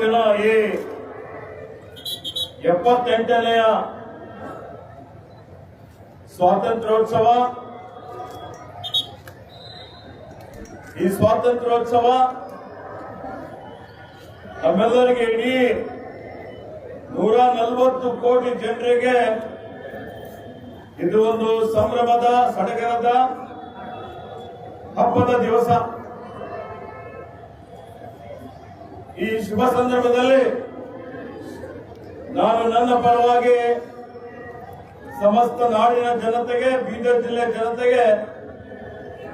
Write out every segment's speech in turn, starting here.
ಇವತ್ತಿನ ಈ ಎಪ್ಪತ್ತೆಂಟನೆಯ ಸ್ವಾತಂತ್ರ್ಯೋತ್ಸವ, ಈ ಸ್ವಾತಂತ್ರ್ಯೋತ್ಸವ ನಮ್ಮೆಲ್ಲರಿಗೆ ಇಡೀ ನೂರ ನಲವತ್ತು ಕೋಟಿ ಜನರಿಗೆ ಇದು ಒಂದು ಸಂಭ್ರಮದ, ಸಡಗರದ ಹಬ್ಬದ ದಿವಸ. ಈ ಶುಭ ಸಂದರ್ಭದಲ್ಲಿ ನಾನು ನನ್ನ ಪರವಾಗಿ ಸಮಸ್ತ ನಾಡಿನ ಜನತೆಗೆ, ಬೀದರ್ ಜಿಲ್ಲೆ ಜನತೆಗೆ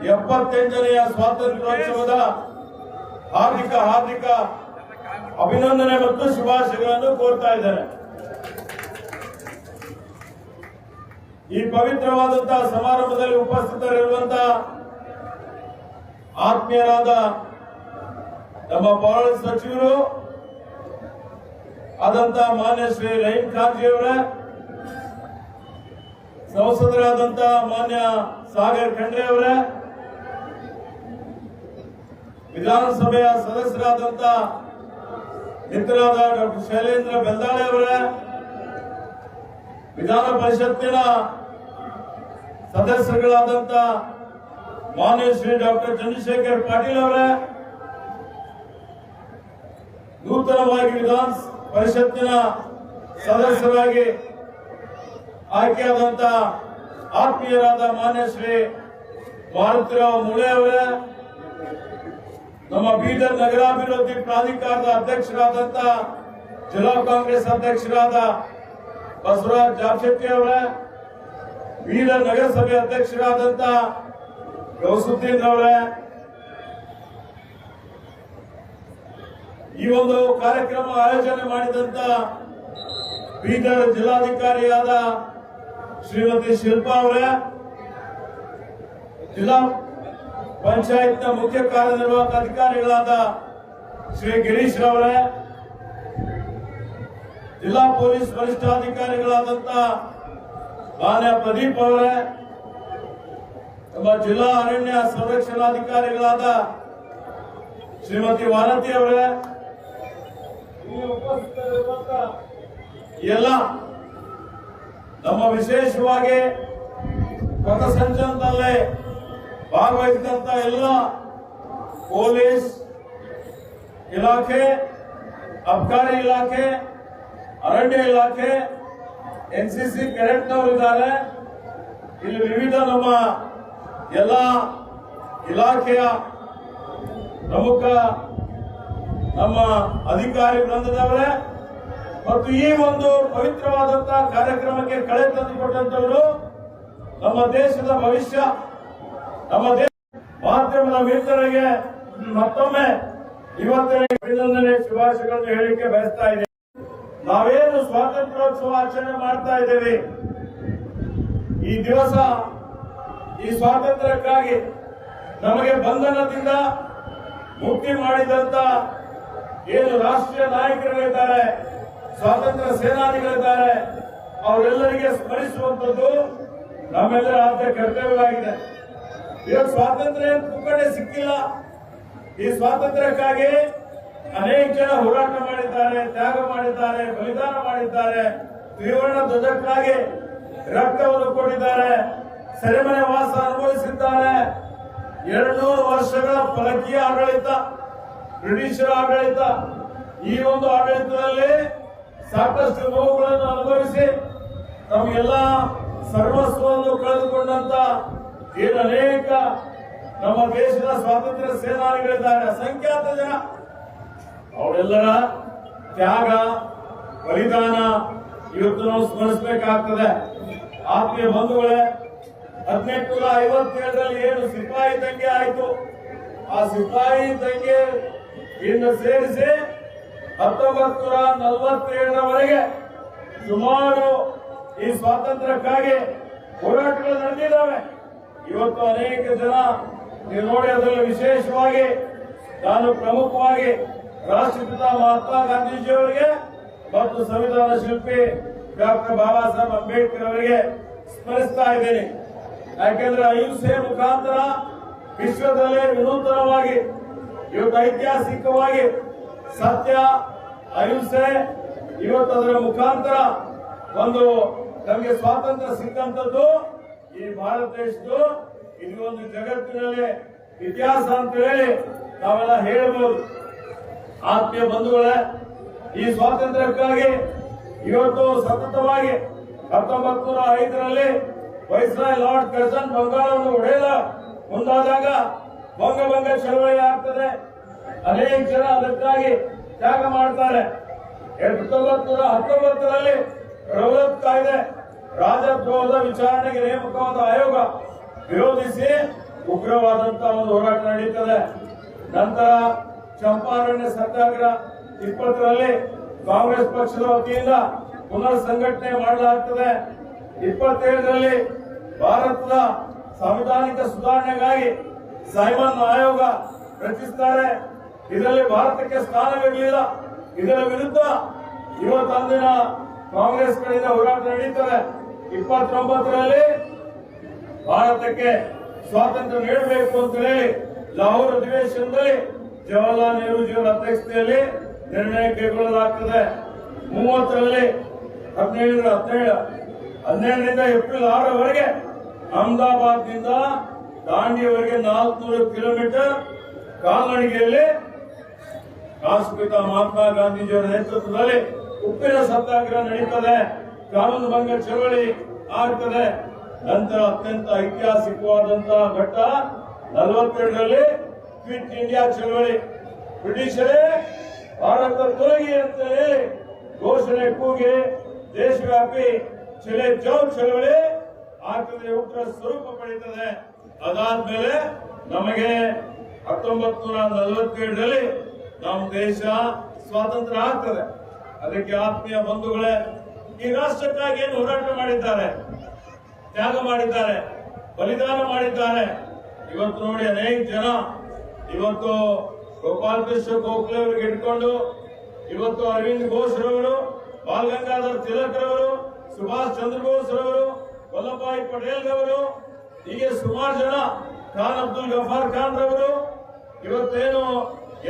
ಎಪ್ಪತ್ತೆಂಟನೆಯ ಸ್ವಾತಂತ್ರ್ಯೋತ್ಸವದ ಹಾರ್ದಿಕ ಹಾರ್ದಿಕ ಅಭಿನಂದನೆ ಮತ್ತು ಶುಭಾಶಯಗಳನ್ನು ಕೋರ್ತಾ ಇದ್ದಾರೆ ಈ ಪವಿತ್ರವಾದಂತಹ ಸಮಾರಂಭದಲ್ಲಿ ಉಪಸ್ಥಿತರಿರುವಂತಹ ಆತ್ಮೀಯರಾದ ನಮ್ಮ ಬಹಳ ಸಚಿವರು ಆದಂತ ಮಾನ್ಯ ಶ್ರೀ ರಹೀಂ ಖಾರ್ಜಿಯವರ ಸಂಸದರಾದಂತ ಮಾನ್ಯ ಸಾಗರ್ ಖಂಡ್ರೆ ಅವರ, ವಿಧಾನಸಭೆಯ ಸದಸ್ಯರಾದಂತ ಮಿತ್ರರಾದ ಡಾಕ್ಟರ್ ಶೈಲೇಂದ್ರ ಬೆಲ್ದಾಳೆ ಅವರ, ವಿಧಾನ ಪರಿಷತ್ತಿನ ಸದಸ್ಯರುಗಳಾದಂತ ಮಾನ್ಯ ಶ್ರೀ ಡಾಕ್ಟರ್ ಚಂದ್ರಶೇಖರ್ ಪಾಟೀಲ್ ಅವರೇ ನೂತನವಾಗಿ ವಿಧಾನ ಪರಿಷತ್ತಿನ ಸದಸ್ಯರಾಗಿ ಆಯ್ಕೆಯಾದಂತ ಆತ್ಮೀಯರಾದ ಮಾನ್ಯ ಶ್ರೀ ಭಾರತಿರಾವ್ ಮುಳೆ ಅವರೇ, ನಮ್ಮ ಬೀದರ್ ನಗರಾಭಿವೃದ್ಧಿ ಪ್ರಾಧಿಕಾರದ ಅಧ್ಯಕ್ಷರಾದಂತ ಜಿಲ್ಲಾ ಕಾಂಗ್ರೆಸ್ ಅಧ್ಯಕ್ಷರಾದ ಬಸವರಾಜ್ ಜಾಬ್ಶೆಟ್ಟಿ ಅವರೇ, ಬೀದರ್ ನಗರಸಭೆ ಅಧ್ಯಕ್ಷರಾದಂತ ಗೌಸುದ್ದೀನ್ ಅವರೇ ಈ ಒಂದು ಕಾರ್ಯಕ್ರಮ ಆಯೋಜನೆ ಮಾಡಿದಂತ ಬೀದರ್ ಜಿಲ್ಲಾಧಿಕಾರಿಯಾದ ಶ್ರೀಮತಿ ಶಿಲ್ಪಾ ಅವರ, ಜಿಲ್ಲಾ ಪಂಚಾಯತ್ನ ಮುಖ್ಯ ಕಾರ್ಯನಿರ್ವಾಹಕ ಅಧಿಕಾರಿಗಳಾದ ಶ್ರೀ ಗಿರೀಶ್ ರವರೇ, ಜಿಲ್ಲಾ ಪೊಲೀಸ್ ವರಿಷ್ಠಾಧಿಕಾರಿಗಳಾದಂತ ಮಾನ್ಯ ಪ್ರದೀಪ್ ಅವರ, ನಮ್ಮ ಜಿಲ್ಲಾ ಅರಣ್ಯ ಸಂರಕ್ಷಣಾಧಿಕಾರಿಗಳಾದ ಶ್ರೀಮತಿ ವಾನತಿ ಅವರೇ ಎಲ್ಲ ನಮ್ಮ ವಿಶೇಷವಾಗಿ ಪಥಸಂಚಲನದಲ್ಲೇ ಭಾಗವಹಿಸಿದಂತ ಎಲ್ಲ ಪೊಲೀಸ್ ಇಲಾಖೆ, ಅಬ್ಕಾರಿ ಇಲಾಖೆ, ಅರಣ್ಯ ಇಲಾಖೆ, ಎನ್ಸಿಸಿ ಕೆಡೆಟ್ನವರು ಇದ್ದಾರೆ. ಇಲ್ಲಿ ವಿವಿಧ ನಮ್ಮ ಎಲ್ಲ ಇಲಾಖೆಯ ಪ್ರಮುಖ ನಮ್ಮ ಅಧಿಕಾರಿ ವೃಂದದವರೇ, ಮತ್ತು ಈ ಒಂದು ಪವಿತ್ರವಾದಂತಹ ಕಾರ್ಯಕ್ರಮಕ್ಕೆ ಕಳೆ ತಂದುಕೊಟ್ಟಂತವರು ನಮ್ಮ ದೇಶದ ಭವಿಷ್ಯ, ನಮ್ಮ ದೇಶ ಮಾಧ್ಯಮದ ಮಿತ್ರರಿಗೆ ಮತ್ತೊಮ್ಮೆ ಇವತ್ತಿನ ಅಭಿನಂದನೆ, ಶುಭಾಶಯಗಳನ್ನು ಹೇಳಿಕೆ ಬಯಸ್ತಾ ಇದೆ ನಾವೇನು ಸ್ವಾತಂತ್ರ್ಯೋತ್ಸವ ಆಚರಣೆ ಮಾಡ್ತಾ ಇದ್ದೇವೆ. ಈ ದಿವಸ ಈ ಸ್ವಾತಂತ್ರ್ಯಕ್ಕಾಗಿ ನಮಗೆ ಬಂಧನದಿಂದ ಮುಕ್ತಿ ಮಾಡಿದಂತ ಏನು ರಾಷ್ಟ್ರೀಯ ನಾಯಕರುಗಳಿದ್ದಾರೆ ಸ್ವಾತಂತ್ರ್ಯ ಸೇನಾನಿಗಳಿದ್ದಾರೆ, ಅವರೆಲ್ಲರಿಗೆ ಸ್ಮರಿಸುವಂತದ್ದು ನಮ್ಮೆಲ್ಲರ ಆದ್ಯ ಕರ್ತವ್ಯವಾಗಿದೆ. ಇವತ್ತು ಸ್ವಾತಂತ್ರ್ಯ ಪುಕ್ಕಡೆ ಸಿಕ್ಕಿಲ್ಲ. ಈ ಸ್ವಾತಂತ್ರ್ಯಕ್ಕಾಗಿ ಅನೇಕ ಜನ ಹೋರಾಟ ಮಾಡಿದ್ದಾರೆ, ತ್ಯಾಗ ಮಾಡಿದ್ದಾರೆ, ಬಲಿದಾನ ಮಾಡಿದ್ದಾರೆ. ತ್ರಿವರ್ಣ ಧ್ವಜಕ್ಕಾಗಿ ರಕ್ತವನ್ನು ಕೊಟ್ಟಿದ್ದಾರೆ. ಸೆರೆಮನೆ ವಾಸ ಅನುಭವಿಸಿದ್ದಾರೆ. ಎರಡ್ನೂರು ವರ್ಷಗಳ ಫಲಕೀಯ ಆಡಳಿತ. ಬ್ರಿಟಿಷರ ಆಡಳಿತ. ಈ ಒಂದು ಆಡಳಿತದಲ್ಲಿ ಸಾಕಷ್ಟು ನೋವುಗಳನ್ನು ಅನುಭವಿಸಿ ನಮಗೆಲ್ಲ ಸರ್ವಸ್ವವನ್ನು ಕಳೆದುಕೊಂಡಂತ ಏನು ಅನೇಕ ನಮ್ಮ ದೇಶದ ಸ್ವಾತಂತ್ರ್ಯ ಸೇನಾನಿಗಳಿದ್ದಾರೆ. ಅಸಂಖ್ಯಾತ ಜನ. ಅವರೆಲ್ಲರ ತ್ಯಾಗ, ಬಲಿದಾನ ಇವತ್ತು ನಾವು ಸ್ಮರಿಸಬೇಕಾಗ್ತದೆ. ಆತ್ಮೀಯ ಬಂಧುಗಳೇ ಹದಿನೆಂಟು ನೂರ ಐವತ್ತೇಳರಲ್ಲಿ ಏನು ಸಿಪಾಯಿ ದಂಗೆ ಆಯಿತು. ಆ ಸಿಪಾಯಿ ದಂಗೆ ಇನ್ನು ಸೇರಿಸಿ ಹತ್ತೊಂಬತ್ತು ನೂರ ನಲವತ್ತೇಳರವರೆಗೆ ಸುಮಾರು ಈ ಸ್ವಾತಂತ್ರ್ಯಕ್ಕಾಗಿ ಹೋರಾಟಗಳು ನಡೆದಿದ್ದಾವೆ. ಇವತ್ತು ಅನೇಕ ಜನ ನೀವು ನೋಡಿ ಅದರಲ್ಲಿ ವಿಶೇಷವಾಗಿ ನಾನು ಪ್ರಮುಖವಾಗಿ ರಾಷ್ಟ್ರಪಿತ ಮಹಾತ್ಮ ಗಾಂಧೀಜಿಯವರಿಗೆ ಮತ್ತು ಸಂವಿಧಾನ ಶಿಲ್ಪಿ ಡಾಕ್ಟರ್ ಬಾಬಾ ಸಾಹೇಬ್ ಅಂಬೇಡ್ಕರ್ ಅವರಿಗೆ ಸ್ಮರಿಸ್ತಾ ಇದ್ದೇನೆ. ಯಾಕೆಂದ್ರೆ ಅಹಿಂಸೆ ಮುಖಾಂತರ ವಿಶ್ವದಲ್ಲೇ ವಿನೂತನವಾಗಿ ಇವತ್ತು ಐತಿಹಾಸಿಕವಾಗಿ ಸತ್ಯ, ಅಹಿಂಸೆ, ಇವತ್ತು ಅದರ ಮುಖಾಂತರ ಒಂದು ನಮಗೆ ಸ್ವಾತಂತ್ರ್ಯ ಸಿಕ್ಕಂತದ್ದು ಈ ಭಾರತ ದೇಶದ್ದು. ಇದು ಒಂದು ಜಗತ್ತಿನಲ್ಲಿ ಇತಿಹಾಸ ಅಂತ ಹೇಳಿ ನಾವೆಲ್ಲ ಹೇಳಬಹುದು. ಆತ್ಮೀಯ ಬಂಧುಗಳೇ, ಈ ಸ್ವಾತಂತ್ರ್ಯಕ್ಕಾಗಿ ಇವತ್ತು ಸತತವಾಗಿ ಹತ್ತೊಂಬತ್ ನೂರ ಐದರಲ್ಲಿ ವೈಸ್ರಾಯ್ ಲಾರ್ಡ್ ಕರ್ಸನ್ ಬಂಗಾಳವನ್ನು ಹೊಡೆಯಲ ಮುಂದಾದಾಗ ಭಂಗಭಂಗ ಚಳವಳಿ ಆಗ್ತದೆ. ಅನೇಕ ಜನ ಅದಕ್ಕಾಗಿ ತ್ಯಾಗ ಮಾಡ್ತಾರೆ. ಎರಡ್ ನೂರ ಹತ್ತೊಂಬತ್ತರಲ್ಲಿ ರೌಲತ್ ಕಾಯ್ದೆ, ರಾಜದ್ರೋಹದ ವಿಚಾರಣೆಗೆ ನೇಮಕವಾದ ಆಯೋಗ ವಿರೋಧಿಸಿ ಉಗ್ರವಾದಂತ ಒಂದು ಹೋರಾಟ ನಡೀತದೆ. ನಂತರ ಚಂಪಾರಣ್ಯ ಸತ್ಯಾಗ್ರಹ ಇಪ್ಪತ್ತರಲ್ಲಿ ಕಾಂಗ್ರೆಸ್ ಪಕ್ಷದ ವತಿಯಿಂದ ಪುನರ್ ಸಂಘಟನೆ ಮಾಡಲಾಗ್ತದೆ. ಇಪ್ಪತ್ತೇಳರಲ್ಲಿ ಭಾರತದ ಸಂವಿಧಾನಿಕ ಸುಧಾರಣೆಗಾಗಿ ಸೈಮನ್ ಆಯೋಗ ರಚಿಸ್ತಾರೆ. ಇದರಲ್ಲಿ ಭಾರತಕ್ಕೆ ಸ್ಥಾನವಿರಲಿಲ್ಲ ಇದರ ವಿರುದ್ಧ ಇವತ್ತಂದಿನ ಕಾಂಗ್ರೆಸ್ ಕಡೆಯಿಂದ ಹೋರಾಟ ನಡೀತದೆ. ಇಪ್ಪತ್ತೊಂಬತ್ತರಲ್ಲಿ ಭಾರತಕ್ಕೆ ಸ್ವಾತಂತ್ರ್ಯ ನೀಡಬೇಕು ಅಂತ ಹೇಳಿ ಲಾಹೋರ್ ಅಧಿವೇಶನದಲ್ಲಿ ಜವಾಹರ್ಲಾಲ್ ನೆಹರೂಜಿಯವರ ಅಧ್ಯಕ್ಷತೆಯಲ್ಲಿ ನಿರ್ಣಯ ಕೈಗೊಳ್ಳಲಾಗ್ತದೆ. ಮೂವತ್ತರಲ್ಲಿ ಹದಿನೇಳರ ಹದಿನೇಳು, ಹದಿನೇಳರಿಂದ ಏಪ್ರಿಲ್ ಆರರವರೆಗೆ ಅಹಮದಾಬಾದ್ನಿಂದ ದಾಂಡಿಯವರೆಗೆ ನಾಲ್ಕುನೂರು ಕಿಲೋಮೀಟರ್ ಕಾಲ್ನಡಿಗೆಯಲ್ಲಿ ರಾಷ್ಟ್ರಪಿತ ಮಹಾತ್ಮ ಗಾಂಧೀಜಿಯವರ ನೇತೃತ್ವದಲ್ಲಿ ಉಪ್ಪಿನ ಸತ್ಯಾಗ್ರಹ ನಡೀತದೆ. ಕಾನೂನು ಭಂಗ ಚಳವಳಿ ಆಗ್ತದೆ. ನಂತರ ಅತ್ಯಂತ ಐತಿಹಾಸಿಕವಾದಂತಹ ಘಟ್ಟ ನಲವತ್ತೆರಡರಲ್ಲಿ ಕ್ವಿಟ್ ಇಂಡಿಯಾ ಚಳವಳಿ. ಬ್ರಿಟಿಷರೇ, ಭಾರತ ತೊಲಗಿ ಅಂತ ಹೇಳಿ ಘೋಷಣೆ ಕೂಗಿ ದೇಶವ್ಯಾಪಿ ಚಲೆ ಜೌ ಚಳವಳಿ ಆಗ್ತದೆ, ಉಗ್ರ ಸ್ವರೂಪ ಪಡೀತದೆ. ಅದಾದ್ಮೇಲೆ ನಮಗೆ ಹತ್ತೊಂಬತ್ತು ನೂರ ನಲವತ್ತೇಳರಲ್ಲಿ ನಮ್ಮ ದೇಶ ಸ್ವಾತಂತ್ರ್ಯ ಆಗ್ತದೆ. ಅದಕ್ಕೆ ಆತ್ಮೀಯ ಬಂಧುಗಳೇ, ಈ ರಾಷ್ಟ್ರಕ್ಕಾಗಿ ಏನು ಹೋರಾಟ ಮಾಡಿದ್ದಾರೆ, ತ್ಯಾಗ ಮಾಡಿದ್ದಾರೆ, ಬಲಿದಾನ ಮಾಡಿದ್ದಾರೆ. ಇವತ್ತು ನೋಡಿ ಅನೇಕ ಜನ ಇವತ್ತು ಗೋಪಾಲ್ ಕೃಷ್ಣ ಗೋಖಲೆ ಅವರಿಗೆ ಇಟ್ಕೊಂಡು, ಇವತ್ತು ಅರವಿಂದ್ ಘೋಷ್ ರವರು, ಬಾಲ್ ಗಂಗಾಧರ್ ತಿಲಕ್ ರವರು, ಸುಭಾಷ್ ಚಂದ್ರ ಬೋಸ್ ರವರು ವಲ್ಲಭಾಯಿ ಪಟೇಲ್ ರವರು, ಹೀಗೆ ಸುಮಾರು ಜನ ಖಾನ್ ಅಬ್ದುಲ್ ಗಫಾರ್ ಖಾನ್ ರವರು, ಇವತ್ತೇನು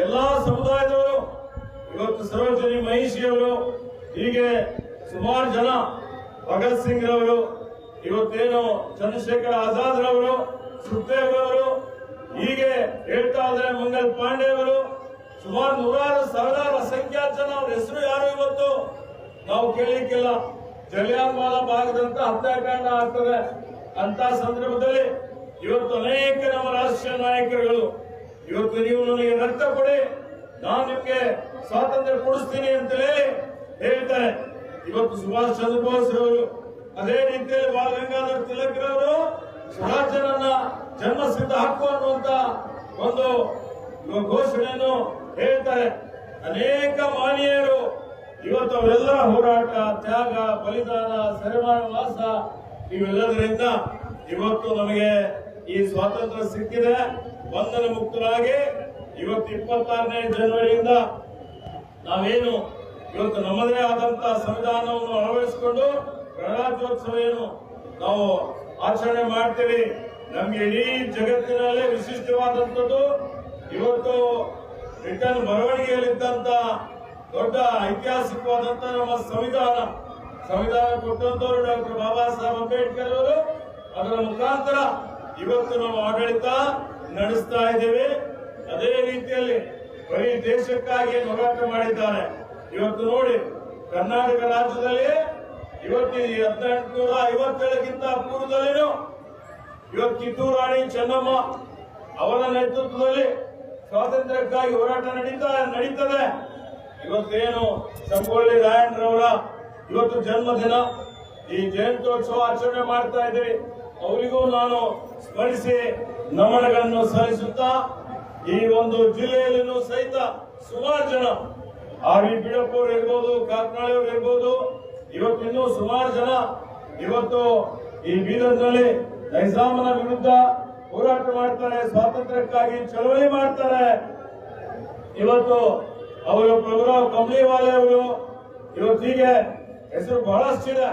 ಎಲ್ಲಾ ಸಮುದಾಯದವರು, ಇವತ್ತು ಸರೋಜಿನಿ ಮಹಿಷಿ ಅವರು, ಹೀಗೆ ಸುಮಾರು ಜನ, ಭಗತ್ ಸಿಂಗ್ ರವರು, ಇವತ್ತೇನು ಚಂದ್ರಶೇಖರ್ ಆಜಾದ್ ರವರು, ಸುಖದೇವ್ ಅವರು ಹೀಗೆ ಹೇಳ್ತಾ ಇದ್ರೆ ಮಂಗಲ್ ಪಾಂಡೆ ಅವರು, ಸುಮಾರು ನೂರಾರು ಸಾವಿರಾರು ಅಸಂಖ್ಯಾತ ಜನ ಅವ್ರ ಹೆಸರು ಯಾರು ಇವತ್ತು? ನಾವು ಕೇಳಲಿಕ್ಕಿಲ್ಲ. ಜಲಿಯಾನ್ ವಾಲಾ ಭಾಗದಂತ ಹತ್ಯಾಕಾಂಡ ಆಗ್ತದೆ. ಅಂತ ಸಂದರ್ಭದಲ್ಲಿ ಇವತ್ತು ಅನೇಕ ನಮ್ಮ ರಾಷ್ಟ್ರೀಯ ನಾಯಕರುಗಳು ಇವತ್ತು ನೀವು ನನಗೆ ರಕ್ತ ಕೊಡಿ. ನಾನು ನಿಮ್ಗೆ ಸ್ವಾತಂತ್ರ್ಯ ಕೊಡಿಸ್ತೀನಿ ಅಂತಲೇ ಹೇಳಿ ಹೇಳ್ತಾರೆ. ಇವತ್ತು ಸುಭಾಷ್ ಚಂದ್ರ ಬೋಸ್ ಅವರು ಅದೇ ರೀತಿಯಲ್ಲಿ ಬಾಲ ಗಂಗಾಧರ್ ತಿಲಕ್ ರವರು ಸ್ವರಾಜ್ಯನನ್ನ ಜನ್ಮಸಿದ್ಧ ಹಕ್ಕು ಅನ್ನುವಂತ ಒಂದು ಘೋಷಣೆಯನ್ನು ಹೇಳ್ತಾರೆ. ಅನೇಕ ಮಾನ್ಯರು ಇವತ್ತು ಅವರೆಲ್ಲ ಹೋರಾಟ, ತ್ಯಾಗ, ಬಲಿದಾನ ವಾಸ ಇವೆಲ್ಲದರಿಂದ ಇವತ್ತು ನಮಗೆ ಈ ಸ್ವಾತಂತ್ರ್ಯ ಸಿಕ್ಕಿದೆ. ಬಂಧನ ಮುಕ್ತರಾಗಿ ಇವತ್ತು ಇಪ್ಪತ್ತಾರನೇ ಜನವರಿಯಿಂದ ನಾವೇನು ಇವತ್ತು ನಮ್ಮದೇ ಆದಂತಹ ಸಂವಿಧಾನವನ್ನು ಅಳವಡಿಸಿಕೊಂಡು ಗಣರಾಜ್ಯೋತ್ಸವ ಏನು ನಾವು ಆಚರಣೆ ಮಾಡ್ತೀವಿ. ನಮ್ಗೆ ಇಡೀ ಜಗತ್ತಿನಲ್ಲೇ ವಿಶಿಷ್ಟವಾದಂಥದ್ದು ಇವತ್ತು ಬ್ರಿಟನ್ ಬರವಣಿಗೆಯಲ್ಲಿದ್ದಂತ ದೊಡ್ಡ ಐತಿಹಾಸಿಕವಾದಂತ ನಮ್ಮ ಸಂವಿಧಾನ. ಸಂವಿಧಾನ ಕೊಟ್ಟಂತವರು ಡಾಕ್ಟರ್ ಬಾಬಾ ಸಾಹೇಬ್ ಅಂಬೇಡ್ಕರ್ ಅವರು ಅದರ ಮುಖಾಂತರ ಇವತ್ತು ನಾವು ಆಡಳಿತ ನಡೆಸ್ತಾ ಇದ್ದೇವೆ. ಅದೇ ರೀತಿಯಲ್ಲಿ ಬರೀ ದೇಶಕ್ಕಾಗಿ ಹೋರಾಟ ಮಾಡಿದ್ದಾರೆ ಇವತ್ತು ನೋಡಿ, ಕರ್ನಾಟಕ ರಾಜ್ಯದಲ್ಲಿ ಇವತ್ತು ಹದಿನೆಂಟು ಹದಿನೆಂಟುನೂರ ಐವತ್ತೇಳಕ್ಕಿಂತ ಪೂರ್ವದಲ್ಲಿನೂ ಇವತ್ತು ಕಿತ್ತೂರು ರಾಣಿ ಚೆನ್ನಮ್ಮ ಅವರ ನೇತೃತ್ವದಲ್ಲಿ ಸ್ವಾತಂತ್ರ್ಯಕ್ಕಾಗಿ ಹೋರಾಟ ನಡೀತಾ, ನಡೀತದೆ. ಇವತ್ತೇನು ಸಂಗೊಳ್ಳಿ ರಾಯಣ್ಣರವರ ಇವತ್ತು ಜನ್ಮದಿನ, ಈ ಜಯಂತ್ಯೋತ್ಸವ ಆಚರಣೆ ಮಾಡ್ತಾ ಇದ್ದೀವಿ ಅವರಿಗೂ ನಾನು ಸ್ಮರಿಸಿ ನಮನಗಳನ್ನು ಸಲ್ಲಿಸುತ್ತಾ ಈ ಒಂದು ಜಿಲ್ಲೆಯಲ್ಲಿನೂ ಸಹಿತ ಸುಮಾರು ಜನ ಆರ್ ವಿ ಬಿಡಪ್ಪ ಅವರು ಇರ್ಬೋದು ಕಾತ್ನಾಳಿ ಅವರು ಇರ್ಬೋದು ಇವತ್ತಿನ್ನೂ ಸುಮಾರು ಜನ ಇವತ್ತು ಈ ಬೀದರ್ನಲ್ಲಿ ನೈಜಾಮನ ವಿರುದ್ಧ ಹೋರಾಟ ಮಾಡ್ತಾರೆ, ಸ್ವಾತಂತ್ರ್ಯಕ್ಕಾಗಿ ಚಳವಳಿ ಮಾಡ್ತಾರೆ. ಇವತ್ತು ಅವರು ಪ್ರಭುರಾವ್ ಕಂಬ್ಲಿವಾಲೆ ಅವರು ಇವತ್ತಿಗೆ ಹೆಸರು ಬಹಳಷ್ಟಿದೆ.